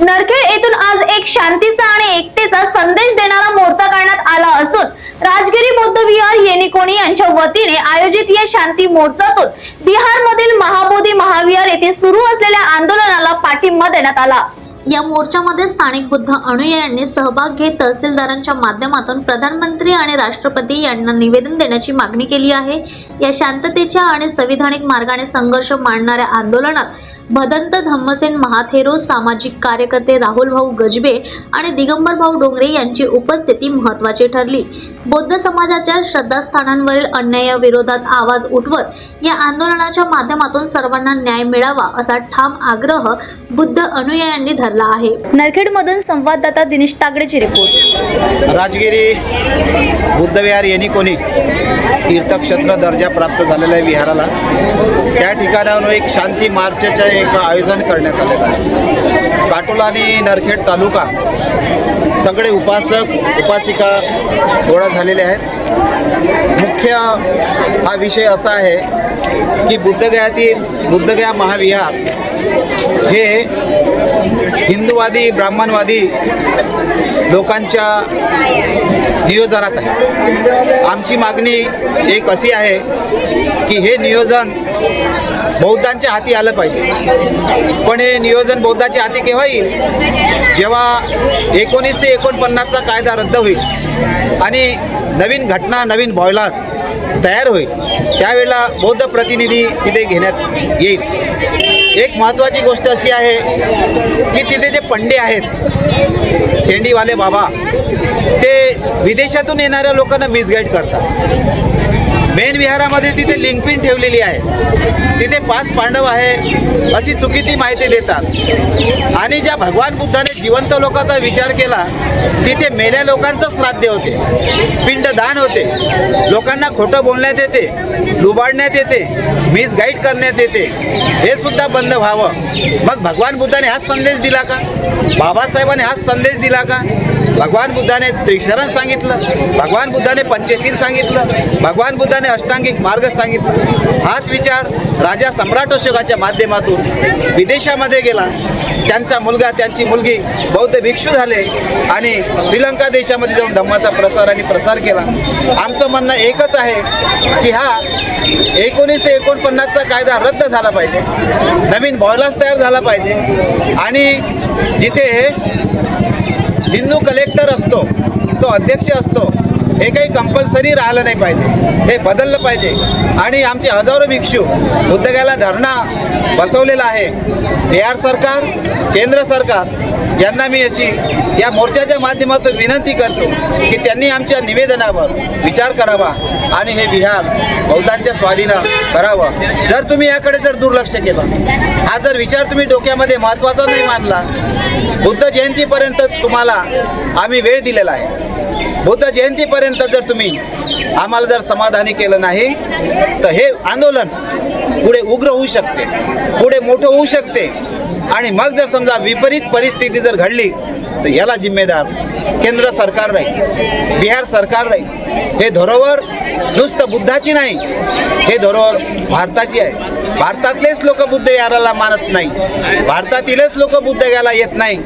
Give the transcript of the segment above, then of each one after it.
नरखेड येथून आज एक शांतीचा आणि एकतेचा संदेश देणारा मोर्चा काढण्यात आला असून राजगिरी बौद्ध विहार येनिकोणी यांच्या वतीने आयोजित या शांती मोर्चातून बिहार मधील महाबोधी महाविहार येथे सुरू असलेल्या आंदोलनाला पाठिंबा देण्यात आला. या मोर्चामध्ये स्थानिक बुद्ध अनुयायांनी सहभाग घेत तहसीलदारांच्या माध्यमातून प्रधानमंत्री आणि राष्ट्रपती यांना निवेदन देण्याची मागणी केली आहे. या शांततेच्या आणि संविधानिक मार्गाने संघर्ष मांडणाऱ्या आंदोलनात भदंत धम्मसेन महाथेरो सामाजिक कार्यकर्ते राहुल भाऊ गजबे आणि दिगंबर भाऊ डोंगरे यांची उपस्थिती महत्वाची ठरली. बौद्ध समाजाच्या श्रद्धास्थानांवरील अन्यायाविरोधात आवाज उठवत या आंदोलनाच्या माध्यमातून सर्वांना न्याय मिळावा असा ठाम आग्रह बुद्ध अनुयायांनी धरला आहे. नरखेडमधून संवाददाता दिनेश तागडेची रिपोर्ट. राजगिरी बुद्धविहार यांनी कोणी तीर्थक्षेत्र दर्जा प्राप्त झालेला आहे विहाराला. त्या ठिकाणावर एक शांती मार्चचं एक आयोजन करण्यात आलेलं आहे. काटोला आणि नरखेड तालुका सगळे उपासक उपासिका गोळा झालेले आहेत. मुख्य हा विषय असा आहे की बुद्धगयातील बुद्धगया महाविहार हे हिंदूवादी ब्राह्मणवादी लोकांच्या नियोजनात आहे. आमची मागणी एक अशी आहे की हे नियोजन बौद्धांच्या हाती आलं पाहिजे. पण हे नियोजन बौद्धाच्या हाती केव्हा येईल? जेव्हा एकोणीसशे एकोणपन्नासचा कायदा रद्द होईल आणि नवीन घटना नवीन बॉयलास तयार होईल त्यावेळेला बौद्ध प्रतिनिधी तिथे घेण्यात येईल. एक महत्त्वाची गोष्ट अशी आहे की तिथे जे पंडे आहेत शेंडीवाले बाबा ते विदेशातून येणाऱ्या लोकांना मिसगाईड करतात. मेन विहारामध्ये तिथे लिंकपिन ठेवलेली आहे. तिथे पाच पांडव आहे अशी चुकीची माहिती देतात. आणि ज्या भगवान बुद्धाने जिवंत लोकांचा विचार केला तिथे मेल्या लोकांचं श्राद्ध होते. पिंडदान होते. लोकांना खोटं बोलण्यात येते लुबाडण्यात येते मिसगाईड करण्यात येते. हे सुद्धा बंद व्हावं. मग भगवान बुद्धाने हाच संदेश दिला का? बाबासाहेबांनी हाच संदेश दिला का? भगवान बुद्धाने त्रिशरण सांगितलं भगवान बुद्धाने पंचशील सांगितलं भगवान बुद्धाने अष्टांगिक मार्ग सांगितलं. हाच विचार राजा सम्राट अशोकाच्या माध्यमातून विदेशामध्ये गेला. त्यांचा मुलगा त्यांची मुलगी बौद्ध भिक्षू झाले आणि श्रीलंका देशामध्ये जाऊन धम्माचा प्रचार आणि प्रसार केला. आमचं म्हणणं एकच आहे की हा एकोणीसशे एकोणपन्नासचा कायदा रद्द झाला पाहिजे. नवीन बॉयलाच तयार झाला पाहिजे. आणि जिथे हिंदू कलेक्टर असतो तो अध्यक्ष असतो हे काही कंपल्सरी राहिलं नाही पाहिजे. हे बदललं पाहिजे. आणि आमचे हजारो भिक्षू बुद्धगयाला धरणा बसवलेला आहे. बिहार सरकार केंद्र सरकार यांना मी अशी या मोर्चाच्या माध्यमातून विनंती करतो की त्यांनी आमच्या निवेदनावर विचार करावा आणि हे बिहार बौद्धांच्या स्वाधीनं करावं. जर तुम्ही याकडे जर दुर्लक्ष केलं हा जर विचार तुम्ही डोक्यामध्ये महत्त्वाचा नाही मानला बुद्ध जयंतीपर्यंत तुम्हाला आम्ही वेळ दिलेला आहे. बुद्ध जयंतीपर्यंत जर तुम्ही आम्हाला जर समाधानी केलं नाही तर हे आंदोलन पुढे उग्र होऊ शकते पुढे मोठं होऊ शकते. आणि मग जर समजा विपरीत परिस्थिती जर घडली तर याला जिम्मेदार केंद्र सरकार राहील बिहार सरकार राहील हे धरोवर नुसतं बुद्धाची नाही. हे धरोवर भारताची आहे. भारतातलेच लोक बुद्ध याराला मानत नाही. भारतातीलच लोक बुद्ध घ्यायला येत नाही.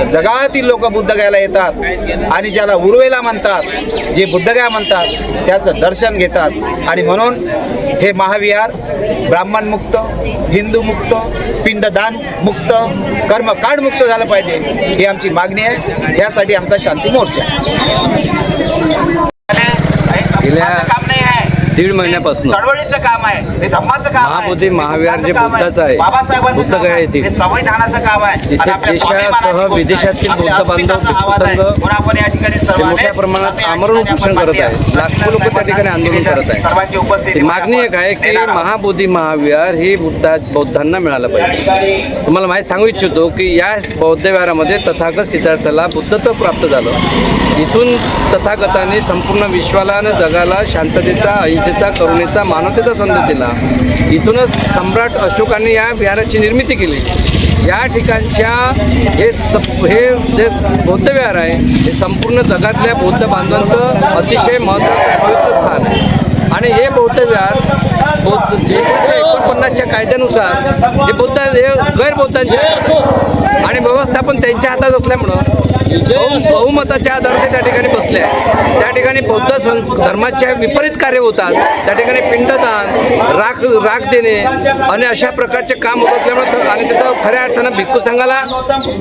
तर जगातील लोक बुद्ध घ्यायला येतात आणि ज्याला उर्वेला म्हणतात जे बुद्धगया म्हणतात त्याचं दर्शन घेतात. आणि म्हणून हे महाविहार ब्राह्मणमुक्त हिंदू मुक्त पिंडदान मुक्त कर्मकांड मुक्त झालं पाहिजे ही आमची मागणी आहे. यासाठी आमचा शांती मोर्चा आहे गेल्या दीड महिन्यापासून चळवळीचं काम आहे हे धम्माचं काम आहे महाबोधी महाविहार जे बुद्धाचं आहे, बुद्ध आहे, येथील. संविधानाचं काम आहे इथे देशासह विदेशातील आहे. बौद्ध बांधव आहे. संघ मोठ्या प्रमाणात आमरण उपोषण करत मांडूया. लाखो लोक त्या ठिकाणी आंदोलन करत ती मागणी एक आहे की. महाबोधी महाविहार ही बुद्धा बौद्धांना मिळालं पाहिजे तुम्हाला माहिती सांगू इच्छितो की या बौद्ध विहारामध्ये तथागत सिद्धार्थाला बुद्धत्व प्राप्त झालं इथून तथागताने संपूर्ण विश्वाला आणि जगाला शांततेचा अहिंसेचा करुणेचा मानवतेचा संदेश दिला. इथूनच सम्राट अशोकाने या विहाराची निर्मिती केली. या ठिकाणच्या हे हे जे बौद्ध विहार आहे हे संपूर्ण जगातल्या बौद्ध बांधवांचं अतिशय महत्त्वाचं पवित्र स्थान आहे. आणि हे बौद्ध विहार बौद्ध जे एकोणपन्नासच्या कायद्यानुसार हे बौद्ध हे गैरबौद्धांचे आणि व्यवस्थापन त्यांच्या हातात असल्यामुळं बहुमताच्या आधारे त्या ठिकाणी बसले आहे त्या ठिकाणी बौद्ध सं धर्माच्या विपरीत कार्य होतात. त्या ठिकाणी पिंडदान राख राख देणे आणि अशा प्रकारचे काम होत असल्यामुळे आणि तिथं खऱ्या अर्थानं भिक्खू संघाला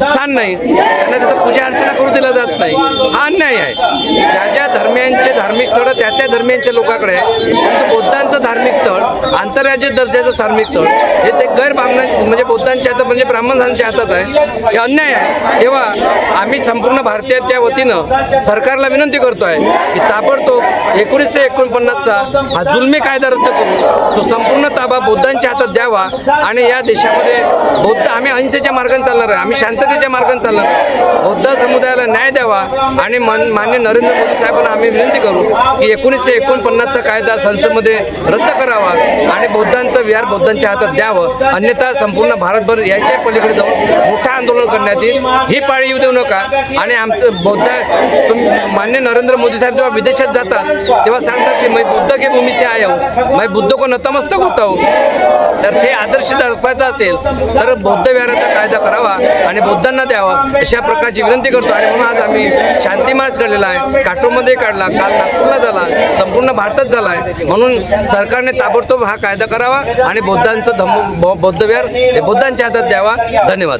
स्थान नाही. त्यांना तिथं पूजा अर्चना करू दिला जात नाही. हा अन्याय आहे. ज्या ज्या धर्मियांचे धार्मिक स्थळ त्या त्या धर्मियांच्या लोकांकडे आहे बौद्धांचं धार्मिक स्थळ आंतरराज्य दर्जाचं धार्मिक स्थळ हे ते गैर ब्राह्मण म्हणजे बौद्धांच्या हातात म्हणजे ब्राह्मणांच्या हातात आहे. हे अन्याय आहे. तेव्हा आम्ही संपूर्ण भारतीयांच्या वतीनं सरकारला विनंती करतो आहे की ताबडतोब एकोणीसशे एकोणपन्नासचा हा जुलमी कायदा रद्द करून तो संपूर्ण ताबा बौद्धांच्या हातात द्यावा आणि या देशामध्ये बौद्ध आम्ही अहिंसेच्या मार्गाने चालणार आहे आम्ही शांततेच्या मार्गाने चालणार आहे. बौद्ध समुदायाला न्याय द्यावा आणि मन मान्य नरेंद्र मोदी साहेबांना आम्ही विनंती करू की एकोणीसशे एकोणपन्नासचा कायदा संसदेमध्ये रद्द करावा आणि बौद्धांचं विहार बौद्धांच्या हातात द्यावं. अन्यथा संपूर्ण भारतभर याच्या पलीकडे जाऊन मोठं आंदोलन करण्यात येईल. ही पाळी येऊ देऊ नका. आणि आमचं बौद्ध तुम मान्य नरेंद्र मोदी साहेब जेव्हा विदेशात जातात तेव्हा सांगतात की मी बुद्ध के भूमी से आया हूँ. मैं बुद्ध को नतमस्तक होता तर ते आदर्श दाखवायचं असेल तर बौद्ध विहाराचा कायदा करावा आणि बौद्धांना द्यावा अशा प्रकारची विनंती करतो. आणि म्हणून आज आम्ही शांती मार्च काढलेला आहे. काटोमध्ये काढला काल नागपूरला झाला संपूर्ण भारतात झाला आहे. म्हणून सरकारने ताबडतोब हा कायदा करावा आणि बौद्धांचं धम्म बौद्ध विहार हे बौद्धांच्या हातात द्यावा. धन्यवाद.